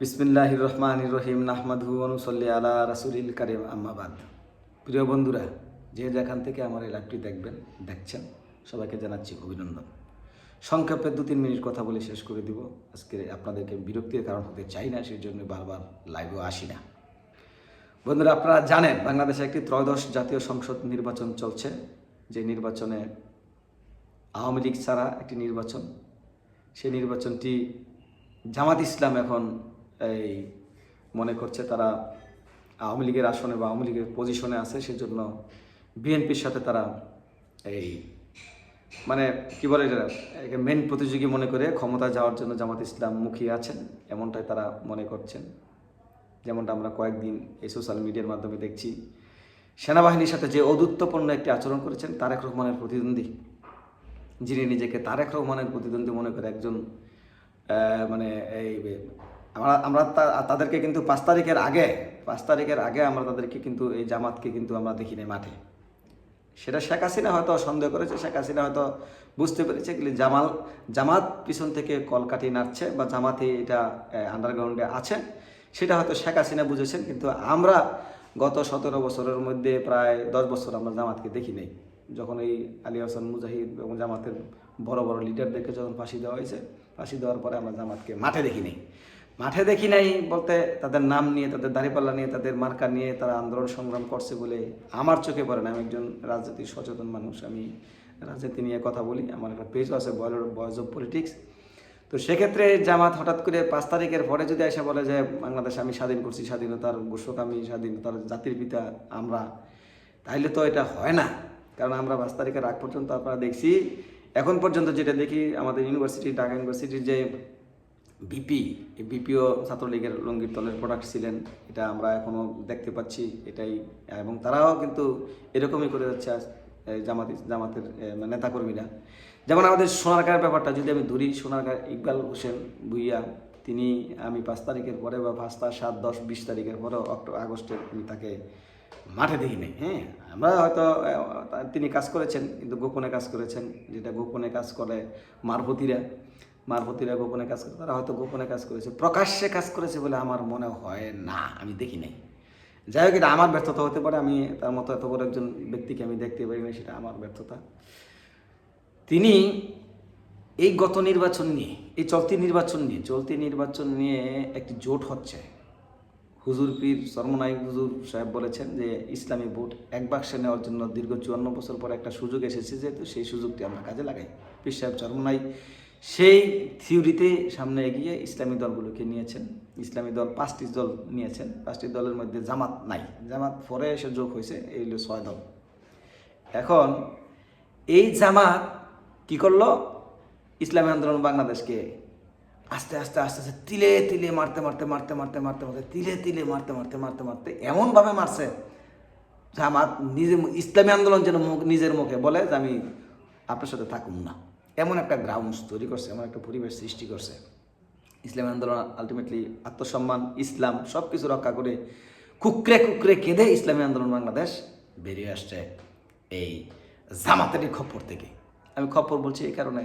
বিসমিল্লাহ রহমান রহিম নাহমাদু অনুসল্লি আলা রাসুলিল কারিম আম্মাবাদ প্রিয় বন্ধুরা, যে যেখান থেকে আমার এই লাইভটি দেখবেন, দেখছেন, সবাইকে জানাচ্ছি অভিনন্দন। সংক্ষেপে দু তিন মিনিট কথা বলে শেষ করে দিব। আজকে আপনাদেরকে বিরক্তির কারণ হতে চাই না সেই জন্য বারবার লাইভেও আসি না। বন্ধুরা, আপনারা জানেন, বাংলাদেশে একটি ত্রয়োদশ জাতীয় সংসদ নির্বাচন চলছে। যে নির্বাচনে আওয়ামী লীগ ছাড়া একটি নির্বাচন, সেই নির্বাচনটি জামাত ইসলাম এখন এই মনে করছে তারা আওয়ামী লীগের আসনে বা আওয়ামী লীগের পজিশনে আছে, সেজন্য বিএনপির সাথে তারা এই মানে কি বলে এটা? মেন প্রতিযোগী মনে করে ক্ষমতা যাওয়ার জন্য জামাত ইসলাম মুখিয়ে আছেন, এমনটাই তারা মনে করছেন। যেমনটা আমরা কয়েকদিন এই সোশ্যাল মিডিয়ার মাধ্যমে দেখছি। সেনাবাহিনীর সাথে যে অদূত্তপূর্ণ একটি আচরণ করেছেন তারেক রহমানের প্রতিদ্বন্দ্বী, যিনি নিজেকে তারেক রহমানের প্রতিদ্বন্দ্বী মনে করে একজন মানে এই আমরা আমরা তাদেরকে কিন্তু পাঁচ তারিখের আগে, পাঁচ তারিখের আগে আমরা তাদেরকে কিন্তু এই জামাতকে কিন্তু আমরা দেখি নাই মাঠে। সেটা শেখ হাসিনা হয়তো সন্দেহ করেছে, শেখ হাসিনা হয়তো বুঝতে পেরেছে কিন্তু জামাল, জামাত পিছন থেকে কলকাটি নাড়ছে বা জামাতে এটা আন্ডারগ্রাউন্ডে আছে। সেটা হয়তো শেখ হাসিনা বুঝেছেন, কিন্তু আমরা গত সতেরো বছরের মধ্যে প্রায় দশ বছর আমরা জামাতকে দেখি নাই। যখন এই আলী হাসান মুজাহিদ এবং জামাতের বড় বড় লিডারদেরকে যখন ফাঁসি দেওয়া হয়েছে, ফাঁসি দেওয়ার পরে আমরা জামাতকে মাঠে দেখি নাই। মাঠে দেখি নাই বলতে তাদের নাম নিয়ে, তাদের দাঁড়িপাল্লা নিয়ে, তাদের মার্কা নিয়ে তারা আন্দোলন সংগ্রাম করছে বলে আমার চোখে পড়ে না। আমি একজন রাজনীতি সচেতন মানুষ, আমি রাজনীতি নিয়ে কথা বলি। আমার একটা পেজও আছে বয়েজ অফ পলিটিক্স তো সেক্ষেত্রে জামাত হঠাৎ করে পাঁচ তারিখের পরে যদি এসে বলে যে বাংলাদেশ আমি স্বাধীন করছি, স্বাধীনতার ঘোষক আমি, স্বাধীনতার জাতির পিতা আমরা, তাইলে তো এটা হয় না। কারণ আমরা পাঁচ তারিখের আগ পর্যন্ত আপনারা দেখছি, এখন পর্যন্ত যেটা দেখি আমাদের ইউনিভার্সিটি ঢাকা ইউনিভার্সিটির যে বিপি বিপিও ছাত্রলীগের লঙ্গির দলের প্রোডাক্ট ছিলেন, এটা আমরা এখনও দেখতে পাচ্ছি, এটাই, এবং তারাও কিন্তু এরকমই করে যাচ্ছে জামাত, জামাতের মানে নেতাকর্মীরা। যেমন আমাদের সোনারগাঁয়ের ব্যাপারটা, যদি আমি ধরি সোনারগাঁ ইকবাল হোসেন ভুইয়া, তিনি, আমি পাঁচ তারিখের পরে বা পাঁচ তার সাত দশ বিশ তারিখের পরে অক্টোবর আগস্টে আমি তাকে মাঠে দেখি নাই হ্যাঁ? আমরা হয়তো তিনি কাজ করেছেন, কিন্তু গোপনে কাজ করেছেন, যেটা গোপনে কাজ করে মারফতিরা। মারফতিরা গোপনে কাজ করে, তারা হয়তো গোপনে কাজ করেছে, প্রকাশ্যে কাজ করেছে বলে আমার মনে হয় না, আমি দেখি নাই। যাই হোক, এটা আমার ব্যর্থতা হতে পারে, আমি তার মতো এত বড় একজন ব্যক্তিকে আমি দেখতে পারি না, সেটা আমার ব্যর্থতা। তিনি এই গত নির্বাচন নিয়ে, এই চলতি নির্বাচন নিয়ে, চলতি নির্বাচন নিয়ে একটি জোট হচ্ছে। হুজুর পীর সরমনাই হুজুর সাহেব বলেছেন যে, ইসলামী ভোট এক বাক্সে নেওয়ার জন্য দীর্ঘ চুয়ান্ন বছর পর একটা সুযোগ এসেছে, যেহেতু সেই সুযোগটি আমরা কাজে লাগাই। পীর সাহেব চরমনাই সেই থিওরিতে সামনে এগিয়ে ইসলামী দলগুলোকে নিয়েছেন। ইসলামী দল পাঁচটি দল নিয়েছেন। পাঁচটি দলের মধ্যে জামাত নাই। জামাত পরে এসে যোগ হয়েছে, এই হলো ছয় দল। এখন এই জামাত কি করল? ইসলামী আন্দোলন বাংলাদেশকে আস্তে আস্তে আস্তে আস্তে তিলে তিলে মারতে মারতে মারতে মারতে মারতে মারতে, তিলে তিলে মারতে মারতে মারতে মারতে এমনভাবে মারছে। জামাত নিজে ইসলামী আন্দোলন যেন মুখ- নিজের মুখে বলে যে আমি আপনার সাথে থাকুন না। এমন একটা গ্রাউন্ডস তৈরি করছে, এমন একটা পরিবেশ সৃষ্টি করছে। ইসলামী আন্দোলন আলটিমেটলি আত্মসম্মান, ইসলাম সব কিছু রক্ষা করে কুকরে কুকরে কেঁদে ইসলামী আন্দোলন বাংলাদেশ বেরিয়ে আসছে এই জামাতের খপ্পর থেকে। আমি খপ্পর বলছি এই কারণে।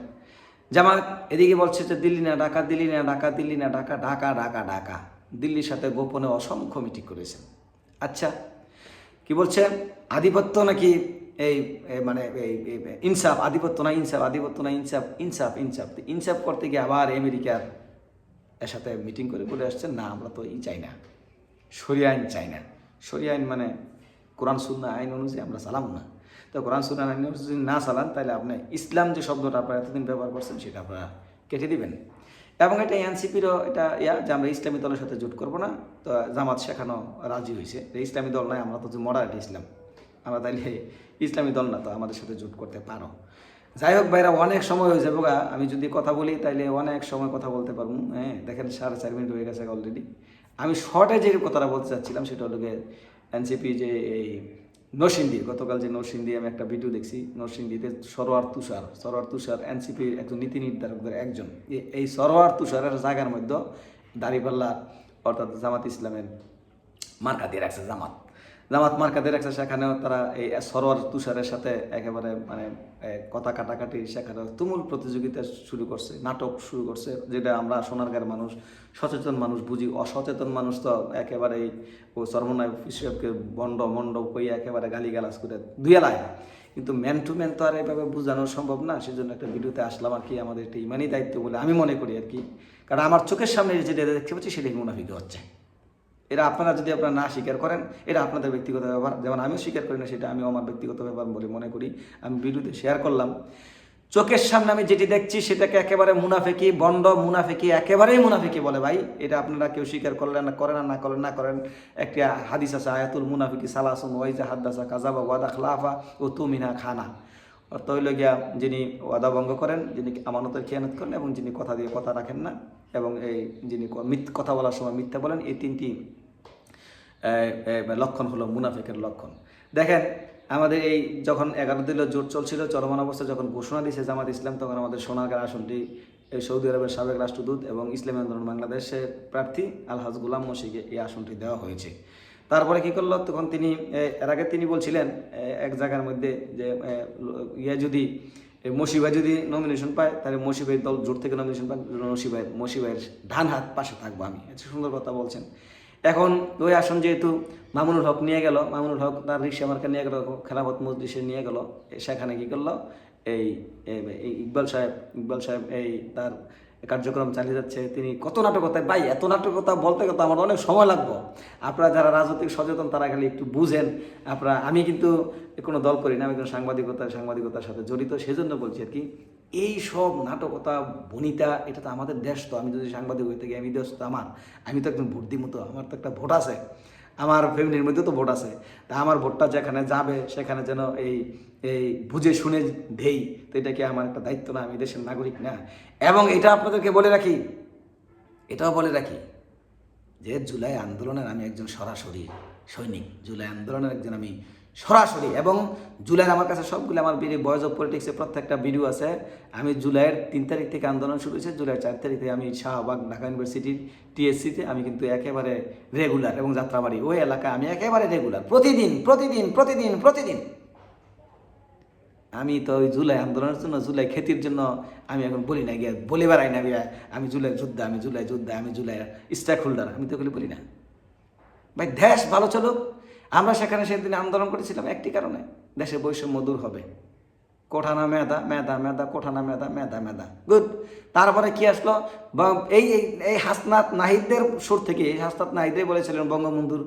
জামাত এদিকে বলছে যে, দিল্লি না ঢাকা, দিল্লি না ঢাকা, দিল্লি না ঢাকা ঢাকা ঢাকা ঢাকা। দিল্লির সাথে গোপনে অসংখ্য মিটিং করেছেন। আচ্ছা কি বলছে? আধিপত্য নাকি এই মানে এই এই ইনসাফ, আধিপত্য না ইনসাফ, আধিপত্য না ইনসাফ ইনসাফ ইনসাফ। ইনসাফ করতে গিয়ে আবার আমেরিকার এর সাথে মিটিং করে বলে আসছে, না, আমরা তো ই চাই না। সরিয়া আইন চাই না। সরিয়া আইন মানে কোরআন, সুন্না আইন অনুযায়ী আমরা চালাম না। তো কোরআন, সুন্না আইন অনুযায়ী না চালান তাহলে আপনি ইসলাম যে শব্দটা আপনারা এতদিন ব্যবহার করছেন, সেটা আপনারা কেটে দিবেন। এবং এটা এনসিপিরও এটা ইয়া যে আমরা ইসলামী দলের সাথে জোট করব না, তো জামাত শেখানো রাজি হয়েছে ইসলামী দল নয় আমরা তো যে মডারেট ইসলাম। আমরা তাইলে ইসলামী দল না তো আমাদের সাথে জোট করতে পারো। যাই হোক ভাইরা, অনেক সময় হয়ে যাব গা। আমি যদি কথা বলি, তাইলে অনেক সময় কথা বলতে পারব। হ্যাঁ দেখেন সাড়ে চার মিনিট হয়ে গেছে অলরেডি আমি শর্টে যে কথাটা বলতে চাচ্ছিলাম, সেটা হলো এনসিপি যে এই নরসিংদী, গতকাল যে নরসিংদী আমি একটা ভিডিও দেখছি। নরসিংদীতে সরোয়ার তুষার। সরোয়ার তুষার এনসিপির একজন নীতি নির্ধারকদের একজন। এই সরোয়ার তুষারের জায়গার মধ্যে দাঁড়িপাল্লা অর্থাৎ জামাত ইসলামের মার্কা দিয়ে রাখছে জামাত। জামাত মার্কাদের একটা সেখানেও তারা এই সরোয়ার তুষারের সাথে একেবারে মানে কথা কাটাকাটি সেখানে তুমুল প্রতিযোগিতা শুরু করছে, নাটক শুরু করছে, যেটা আমরা সোনারগাঁর মানুষ, সচেতন মানুষ বুঝি, অসচেতন মানুষ তো একেবারেই, ও সর্বনয় হিসেবকে বন্ড মন্ড কইয়া একেবারে গালিগালাজ করে দুয়েলায় কিন্তু ম্যান টু ম্যান তো আর এভাবে বোঝানো সম্ভব না, সেজন্য একটা ভিডিওতে আসলাম আর কি, আমাদের একটা ইমানই দায়িত্ব বলে আমি মনে করি আর কি। কারণ আমার চোখের সামনে যেটা দেখতে পাচ্ছি, সেটাই মুনাফিকে হচ্ছে। এটা আপনারা যদি আপনারা না স্বীকার করেন, এটা আপনাদের ব্যক্তিগত ব্যাপার। যেমন আমিও স্বীকার করি না, সেটা আমি আমার ব্যক্তিগত ব্যাপার বলে মনে করি। আমি ভিডিওতে শেয়ার করলাম। চোখের সামনে আমি যেটি দেখছি, সেটাকে একেবারে মুনাফেকি, বন্ড মুনাফেকি, একেবারেই মুনাফেকি বলে ভাই। এটা আপনারা কেউ স্বীকার করলেন না, করেন না করেন না করেন। একটি হাদিস আছে, আয়াতুল মুনাফিকি সালাসুন ওয়াইজা হাদ্দাসা কাজাবা ওয়াদা খলাফা ও তুমিনা খানা। হইল গিয়া, যিনি ওয়াদা ভঙ্গ করেন, যিনি আমানতের খেয়ানত করেন এবং যিনি কথা দিয়ে কথা রাখেন না, এবং এই যিনি কথা বলার সময় মিথ্যা বলেন, এই তিনটি লক্ষণ হলো মুনাফিকের লক্ষণ। দেখেন আমাদের এই যখন এগারো দিনের জোট চলছিল চলমান অবস্থায় যখন ঘোষণা দিয়েছে জামাত ইসলাম তখন আমাদের সোনারগাঁর আসনটি সৌদি আরবের সাবেক রাষ্ট্রদূত এবং ইসলামী আন্দোলন বাংলাদেশের প্রার্থী আলহাজ গুলাম মসিকে এই আসনটি দেওয়া হয়েছে। তারপরে কি করল? তখন তিনি এর আগে তিনি বলছিলেন এক জায়গার মধ্যে যে ইয়ে যদি এ, মসিবাই যদি নমিনেশন পায় তাহলে মসিবাই দল জোট থেকে নমিনেশন পায় মসিবাই মসিবাইয়ের ডান হাত পাশে থাকব আমি। সুন্দর কথা বলছেন। এখন ওই আসন যেহেতু মামুনুল হক নিয়ে গেল, মামুনুল হক তার রিক্সা মার্কা নিয়ে গেল খেলাফত মজলিসে নিয়ে গেল সেখানে কি করল? এই ইকবাল সাহেব ইকবাল সাহেব এই তার কার্যক্রম চালিয়ে যাচ্ছে। তিনি কত নাটকতায়, ভাই, এত নাটকতা বলতে গেলে আমার অনেক সময় লাগবো। আপনারা যারা রাজনৈতিক সচেতন, তারা খালি একটু বুঝেন। আপনারা, আমি কিন্তু কোনো দল করি না, আমি কোনো সাংবাদিকতা, সাংবাদিকতার সাথে জড়িত, সেজন্য বলছি আর কি। এই সব নাটকতা, বনিতা, এটা তো আমাদের দেশ তো। আমি যদি সাংবাদিক হইতে থাকি, আমি দেশ তো আমার। আমি তো একজন ভোট মতো আমার তো একটা ভোট আছে। আমার ফ্যামিলির মধ্যে তো ভোট আছে। তা আমার ভোটটা যেখানে যাবে, সেখানে যেন এই এই বুঝে শুনে দেই। তো এটা কি আমার একটা দায়িত্ব না? আমি দেশের নাগরিক না। এবং এটা আপনাদেরকে বলে রাখি, এটাও বলে রাখি যে জুলাই আন্দোলনের আমি একজন সরাসরি সৈনিক। জুলাই আন্দোলনের একজন আমি সরাসরি এবং জুলাইয়ের আমার কাছে সবগুলো আমার ভিডিও বয়েস অফ পলিটিক্সের প্রত্যেকটা ভিডিও আছে। আমি জুলাইয়ের তিন তারিখ থেকে আন্দোলন শুরু হয়েছে। জুলাইয়ের চার তারিখ থেকে আমি শাহবাগ, ঢাকা ইউনিভার্সিটির টিএসসিতে আমি কিন্তু একেবারে রেগুলার এবং যাত্রাবাড়ি। ওই এলাকায় আমি একেবারে রেগুলার প্রতিদিন প্রতিদিন প্রতিদিন প্রতিদিন। আমি তো ওই জুলাই আন্দোলনের জন্য, জুলাই খেতির জন্য আমি এখন বলি না, গিয়ে বলে বেড়াই না গিয়া আমি জুলাই যোদ্ধা, আমি জুলাই যোদ্ধা, আমি জুলাই স্টেক হোল্ডার আমি তো বলি না। ভাই, দেশ ভালো চলুক আমরা সেখানে সেদিন আন্দোলন করেছিলাম একটি কারণে দেশে বৈষম্য দূর হবে। কোঠানা মেধা মেধা মেধা কোঠানা মেধা মেধা মেধা। গুড তারপরে কি আসলো? এই এই হাসনাত নাহিদদের সুর থেকে, এই হাসনাত নাহিদে বলেছিলেন, বঙ্গবন্ধুর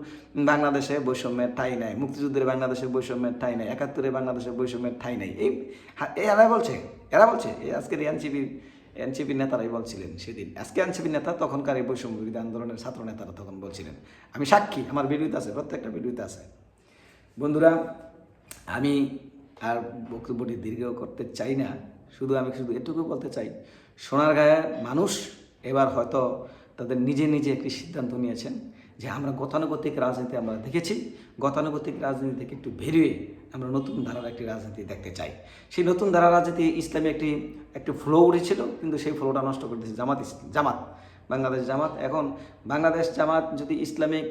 বাংলাদেশে বৈষম্যের ঠাই নাই, মুক্তিযুদ্ধের বাংলাদেশের বৈষম্যের ঠাই নাই একাত্তরে বাংলাদেশের বৈষম্যের ঠাই নাই। এই এরা বলছে এরা বলছে, এই আজকের এনসিপি নেতারাই বলছিলেন সেদিন। আজকে এনসিপির নেতা, তখনকার এই বৈষম্য বিরোধী আন্দোলনের ছাত্র নেতারা তখন বলছিলেন। আমি সাক্ষী, আমার ভিডিওতে আছে, প্রত্যেকটা ভিডিওতে আছে। বন্ধুরা, আমি আর বক্তব্যটি দীর্ঘ করতে চাই না, শুধু আমি শুধু এটুকু বলতে চাই সোনার সোনারগাঁয়ের মানুষ এবার হয়তো তাদের নিজে নিজে একটি সিদ্ধান্ত নিয়েছেন। যে আমরা গতানুগতিক রাজনীতি আমরা দেখেছি, গতানুগতিক রাজনীতি থেকে একটু বেরিয়ে আমরা নতুন ধারার একটি রাজনীতি দেখতে চাই। সেই নতুন ধারার রাজনীতি ইসলামী একটি একটি ফ্লো উঠেছিল, কিন্তু সেই ফ্লোটা নষ্ট করে দিয়েছে জামাত জামাত, বাংলাদেশ জামাত। এখন বাংলাদেশ জামাত যদি ইসলামিক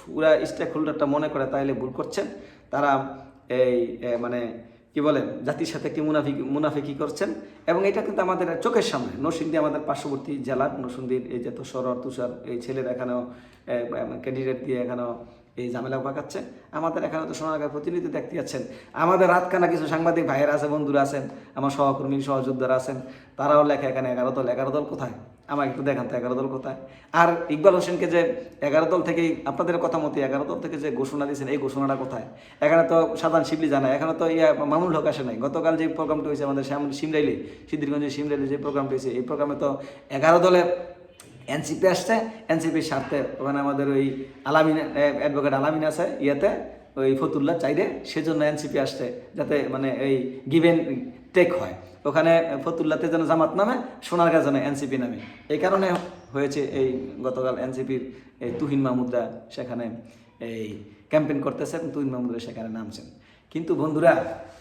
পুরা স্টেক হোল্ডারটা মনে করে তাহলে ভুল করছেন, তারা এই মানে কি বলেন জাতির সাথে একটি মুনাফিক মুনাফিকি করছেন এবং এটা কিন্তু আমাদের চোখের সামনে, নরসিংদী আমাদের পার্শ্ববর্তী জেলা, নরসিংদীর এই যে তুষার তুষার এই ছেলেরা এখানেও ক্যান্ডিডেট দিয়ে এখানেও এই ঝামেলা পাকাচ্ছে। আমাদের এখানে তো সোনারগাঁর প্রতিনিধি দেখতে যাচ্ছেন। আমাদের রাতখানা কিছু সাংবাদিক ভাইয়েরা আছে, বন্ধুরা আছেন, আমার সহকর্মী, সহযোদ্ধারা আছেন, তারাও লেখে এখানে এগারো দল। এগারো দল কোথায়? আমাকে একটু দেখান তো, এগারো দল কোথায়? আর ইকবাল হোসেনকে যে এগারো দল থেকেই, আপনাদের কথা মতো এগারো দল থেকে যে ঘোষণা দিয়েছেন, এই ঘোষণাটা কোথায়? এখানে তো সাধারণ শিবলি জানায়, এখানে তো ইয়া মামুল হক আসে নাই। গতকাল যে প্রোগ্রামটা হয়েছে আমাদের শ্যাম, সিমরাইলি, সিদ্ধিরগঞ্জের সিমরাইলি যে প্রোগ্রামটা হয়েছে, এই প্রোগ্রামে তো এগারো দলের এনসিপি আসছে, এনসিপির স্বার্থে ওখানে আমাদের ওই আলামিন অ্যাডভোকেট আলামিন আছে, ইয়েতে, ওই ফতুল্লা চাইরে, সেজন্য এনসিপি আসছে, যাতে মানে এই গিভেন টেক হয়। ওখানে ফতুল্লাতে যেন জামাত নামে সোনারগাঁ যেন এনসিপি নামে। এই কারণে হয়েছে এই গতকাল এনসিপির এই তুহিন মাহমুদরা সেখানে এই ক্যাম্পেইন করতেছে এবং তুহিন মাহমুদরা সেখানে নামছেন। কিন্তু বন্ধুরা,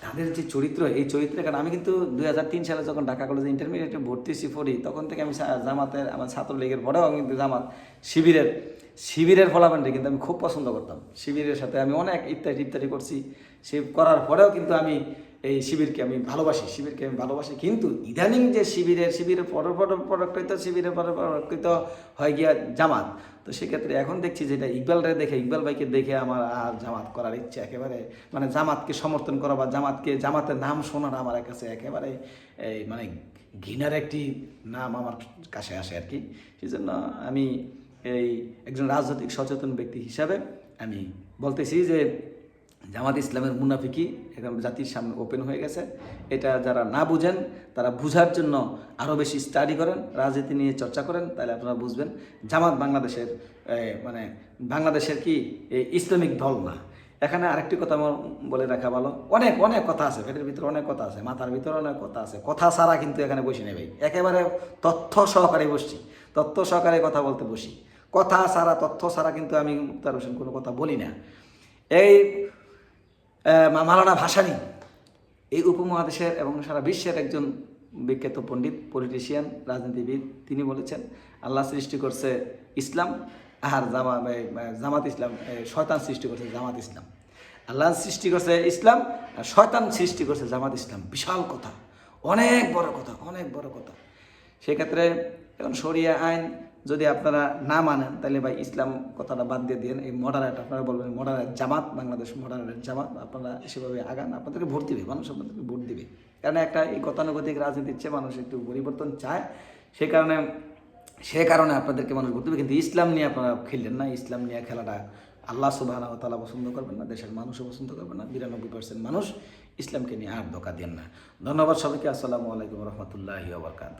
তাদের যে চরিত্র, এই চরিত্রের কারণে আমি কিন্তু দু হাজার তিন সালে যখন ঢাকা কলেজে ইন্টারমিডিয়েটে ভর্তি পড়ি তখন থেকে আমি জামাতের, আমার ছাত্রলীগের পরেও আমি কিন্তু জামাত শিবিরের শিবিরের ফলাফলটা কিন্তু আমি খুব পছন্দ করতাম। শিবিরের সাথে আমি অনেক ইত্যাদি ইত্যাদি করছি। সে করার পরেও কিন্তু আমি এই শিবিরকে আমি ভালোবাসি, শিবিরকে আমি ভালোবাসি। কিন্তু ইদানিং যে শিবিরের শিবিরের পর পর প্ররক্ষিত শিবিরের পর প্ররক্ষিত হয় গিয়া জামাত। তো সেক্ষেত্রে এখন দেখছি যেটা ইকবালরে দেখে, ইকবাল ভাইকে দেখে আমার আর জামাত করার ইচ্ছে একেবারে মানে জামাতকে সমর্থন করা বা জামাতকে, জামাতের নাম শোনার আমার কাছে একেবারে এই মানে ঘৃণার একটি নাম আমার কাছে আসে আর কি। সেই জন্য আমি এই একজন রাজনৈতিক সচেতন ব্যক্তি হিসাবে আমি বলতেছি যে জামাত ইসলামের মুনাফিকি এখন জাতির সামনে ওপেন হয়ে গেছে। এটা যারা না বুঝেন, তারা বুঝার জন্য আরও বেশি স্টাডি করেন, রাজনীতি নিয়ে চর্চা করেন, তাহলে আপনারা বুঝবেন জামাত বাংলাদেশের মানে বাংলাদেশের কি ইসলামিক দল না। এখানে আরেকটি কথা আমার বলে রাখা ভালো। অনেক অনেক কথা আছে, পেটের ভিতরে অনেক কথা আছে, মাথার ভিতরে অনেক কথা আছে। কথা ছাড়া কিন্তু এখানে বসে নেই ভাই। একেবারে তথ্য সহকারে বসছি। তথ্য সহকারে কথা বলতে বসি। কথা ছাড়া, তথ্য ছাড়া কিন্তু আমি হোসেন কোনো কথা বলি না। এই মালানা ভাসানী। এই উপমহাদেশের এবং সারা বিশ্বের একজন বিখ্যাত পণ্ডিত পলিটিশিয়ান রাজনীতিবিদ, তিনি বলেছেন, আল্লাহ সৃষ্টি করছে ইসলাম আর জামা জামাত ইসলাম শয়তান সৃষ্টি করছে জামাত ইসলাম। আল্লাহ সৃষ্টি করছে ইসলাম আর শয়তান সৃষ্টি করছে জামাত ইসলাম। বিশাল কথা, অনেক বড় কথা, অনেক বড় কথা। সেক্ষেত্রে এখন সরিয়া আইন যদি আপনারা না মানেন, তাহলে ভাই ইসলাম কথাটা বাদ দিয়ে দিন এই মডারেট, আপনারা বলবেন মডারেট জামাত, বাংলাদেশ মডারেট জামাত। আপনারা সেভাবে আগান, আপনাদেরকে ভোট দিবে, মানুষ আপনাদেরকে ভোট দিবে। কারণ একটা এই গতানুগতিক রাজনীতির চেয়ে মানুষ একটু পরিবর্তন চায়। সে কারণে সে কারণে আপনাদেরকে মানুষ ভোট দেবে। কিন্তু ইসলাম নিয়ে আপনারা খেললেন না। ইসলাম নিয়ে খেলাটা আল্লাহ সুবাহ তালা পছন্দ করবেন না, দেশের মানুষও পছন্দ করবেন না বিরানব্বই পার্সেন্ট মানুষ ইসলামকে নিয়ে আর ধোকা দেন না। ধন্যবাদ সবাইকে। আসসালামু আলাইকুম রহমতুল্লাহি আবরকাত